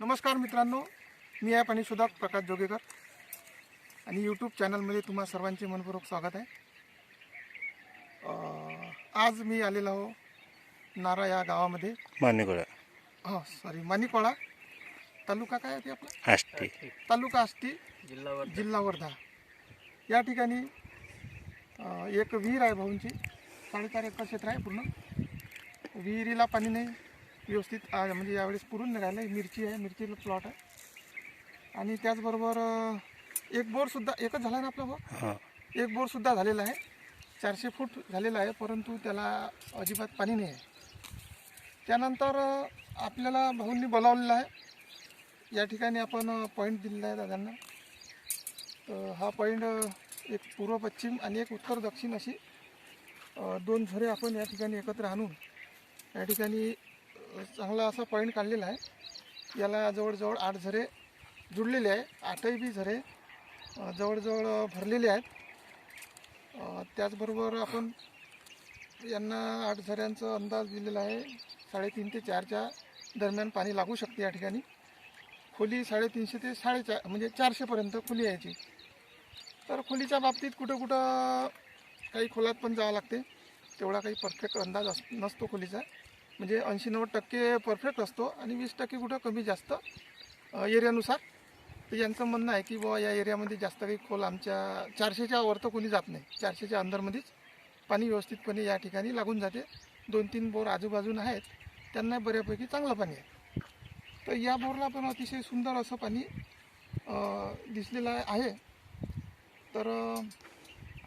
नमस्कार मित्रांनो मी आहे पाणीशोधक प्रकाश जोगेकर. आणि यूट्यूब चॅनलमध्ये तुम्हा सर्वांचे मनपूर्वक स्वागत आहे. आज मी आलेलो आहो नारा या गावामध्ये. मानेगोळा हो सॉरी माणिकवाडा. तालुका काय आहे ते आपला? आष्टी. तालुका आष्टी जिल्हा वर्धा या ठिकाणी एक विहीर आहे भाऊंची. साडेचार एकर क्षेत्र आहे पूर्ण. विहिरीला पाणी नाही. व्यवस्थित आ, म्हणजे यावेळेस पुरून नाही राहिलं मिरची आहे मिरचीला प्लॉट आहे. आणि त्याचबरोबर एक बोरसुद्धा एकच झाला ना आपला हां. एक बोरसुद्धा झालेला आहे. चारशे फूट झालेला आहे परंतु त्याला अजिबात पाणी नाही आहे. त्यानंतर आपल्याला भाऊंनी बोलावलेलं आहे. या ठिकाणी आपण पॉईंट दिलेला आहे दादांना. तर हा पॉईंट एक पूर्व पश्चिम आणि एक उत्तर दक्षिण अशी दोन झरे आपण या ठिकाणी एकत्र आणून या ठिकाणी चांगला असा पॉईंट काढलेला आहे. याला जवळजवळ आठ झरे जुळलेले आहे. आठही बी झरे जवळजवळ भरलेले आहेत. त्याचबरोबर आपण यांना आठ झऱ्यांचा अंदाज दिलेला आहे. साडेतीन ते चारच्या दरम्यान पाणी लागू शकते या ठिकाणी. खोली साडेतीनशे ते साडेचार म्हणजे चारशेपर्यंत खोली यायची. तर खोलीच्या बाबतीत कुठं कुठं काही खोलात पण जावं लागते. तेवढा काही परफेक्ट अंदाज अस नसतो खोलीचा. म्हणजे ऐंशी नव्वद टक्के परफेक्ट असतो आणि वीस टक्के कुठं कमी जास्त एरियानुसार तर यांचं म्हणणं आहे की बुवा या एरियामध्ये जास्त काही खोल आमच्या चारशेच्या वर तर कोणी जात नाही. चारशेच्या अंदरमध्येच पाणी व्यवस्थितपणे या ठिकाणी लागून जाते. दोन तीन बोर आजूबाजून आहेत. त्यांना बऱ्यापैकी चांगलं पाणी आहे. तर या बोरला पण अतिशय सुंदर असं पाणी दिसलेलं आहे. तर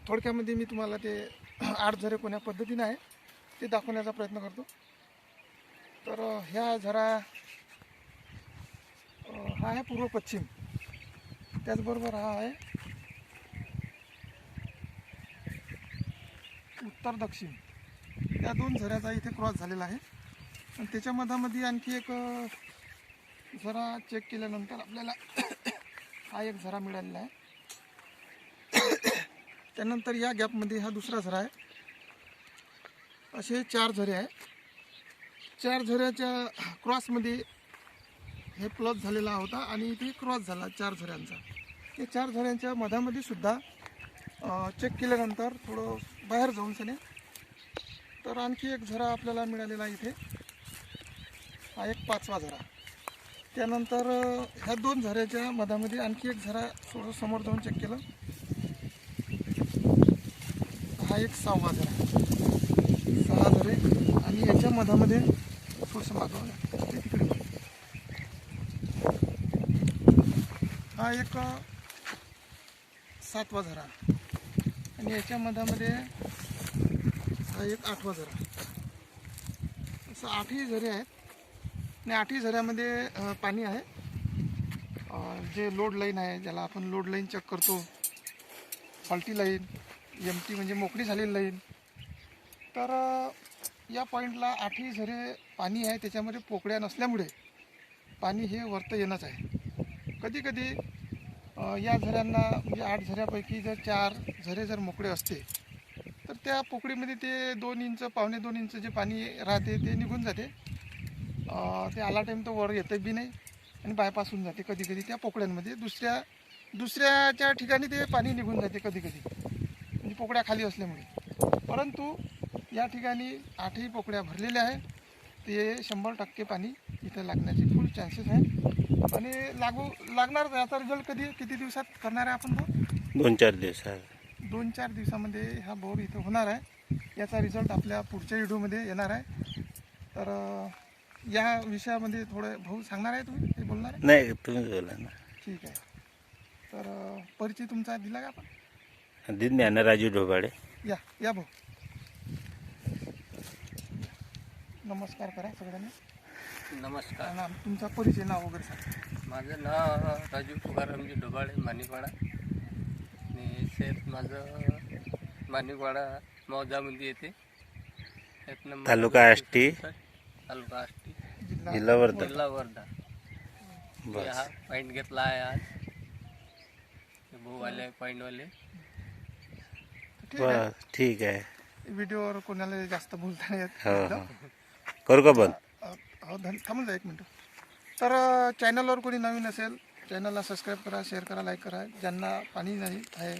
थोडक्यामध्ये मी तुम्हाला ते आठ झरे कोण्या पद्धतीनं आहे ते दाखवण्याचा प्रयत्न करतो. तर ह्या झरा हा आहे पूर्व पश्चिम. त्याचबरोबर हा आहे उत्तर दक्षिण. या दोन झऱ्याचा इथे क्रॉस झालेला आहे. आणि त्याच्या मधामध्ये आणखी एक झरा चेक केल्यानंतर आपल्याला हा एक झरा मिळालेला आहे. त्यानंतर या गॅपमध्ये हा दुसरा झरा आहे. असे चार झरे आहे चार झऱ्याच्या क्रॉसमध्ये हे प्लस झालेला होता आणि इथे क्रॉस झाला चार झऱ्यांचा. हे चार झऱ्यांच्या मधामध्ये सुद्धा चेक केल्यानंतर थोडं बाहेर जाऊन सने तर आणखी एक झरा आपल्याला मिळालेला आहे इथे. हा एक पाचवा झरा. त्यानंतर ह्या दोन झऱ्याच्या मधामध्ये आणखी एक झरा थोडं समोर जाऊन चेक केलं. हा एक सहावा झरा. सहा झरे आणि याच्या मधामध्ये थोडंसं मागवलं ते तिकडे हा एक सातवा झरा. आणि याच्या मधामध्ये हा एक आठवा झरा. असं आठही झरे आहेत. आणि आठही झऱ्यामध्ये पाणी आहे. जे लोड लाईन आहे ज्याला आपण लोड लाईन चेक करतो फॉल्टी लाईन एम टी म्हणजे मोकळी झालेली लाईन तर या पॉईंटला आठही झरे पाणी आहे त्याच्यामध्ये पोकळ्या नसल्यामुळे पाणी हे वरतं येणंच आहे. कधी कधी या झऱ्यांना म्हणजे आठ झऱ्यापैकी जर चार झरे जर मोकळे असते तर त्या पोकळीमध्ये ते दोन इंच पावणे दोन इंच जे पाणी राहते ते निघून जाते. ते आला टाईम तर वर येतं बी नाही आणि बायपास होऊन जाते कधी कधी त्या पोकळ्यांमध्ये. दुसऱ्या दुसऱ्याच्या ठिकाणी ते पाणी निघून जाते कधी कधी म्हणजे पोकळ्या खाली असल्यामुळे. परंतु या ठिकाणी आठही पोकळ्या भरलेल्या आहे ते शंभर टक्के पाणी इथं लागण्याचे फुल चान्सेस आहे आणि लागू लागणार याचा रिझल्ट कधी किती दिवसात करणार आहे आपण भाऊ दोन चार दिवसात दोन चार दिवसामध्ये हा बोर इथं होणार आहे. याचा रिझल्ट आपल्या पुढच्या व्हिडिओमध्ये येणार आहे. तर या विषयामध्ये थोडं भाऊ सांगणार आहे तुम्ही? हे बोलणार नाही तुम्ही बोला ना. ठीक आहे. तर परिचय तुमचा दिला का आपण? दिन ज्ञानराजू ढोबाळे. या या भाऊ. नमस्कार करा सगळ्यांना. नमस्कार. आणि तुमचा परिचय नाव वगैरे सांगा. माझं नाव राजू तुकारामजी डोबाळे माणिकवाडा. आणि शेत माझं माणिकवाडा मौजामध्ये येते. तालुका आष्टी. तालुका आष्टी जिल्हा वर्धा. जिल्हा वर्धा. हा बस पॉईंट घेतला आहे आज. ते भाऊवाले पॉईंटवाले. ठीक आहे. बस ठीक आहे. व्हिडिओवर कोणाला जास्त बोलता नाही येत. हो हो. करू का बंद? अ, हो धन थांबून जा एक मिनटं. तर अ, चॅनलवर कोणी नवीन असेल चॅनलला सबस्क्राईब करा शेअर करा लाईक करा. ज्यांना पाणी नाही आहे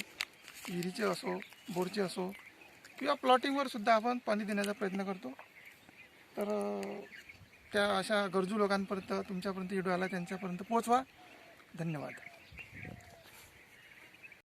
विहिरीचे असो बोरचे असो किंवा प्लॉटिंगवर सुद्धा आपण पाणी देण्याचा प्रयत्न करतो. तर अ, त्या अशा गरजू लोकांपर्यंत तुमच्यापर्यंत व्हिडिओ आला त्यांच्यापर्यंत पोहोचवा. धन्यवाद.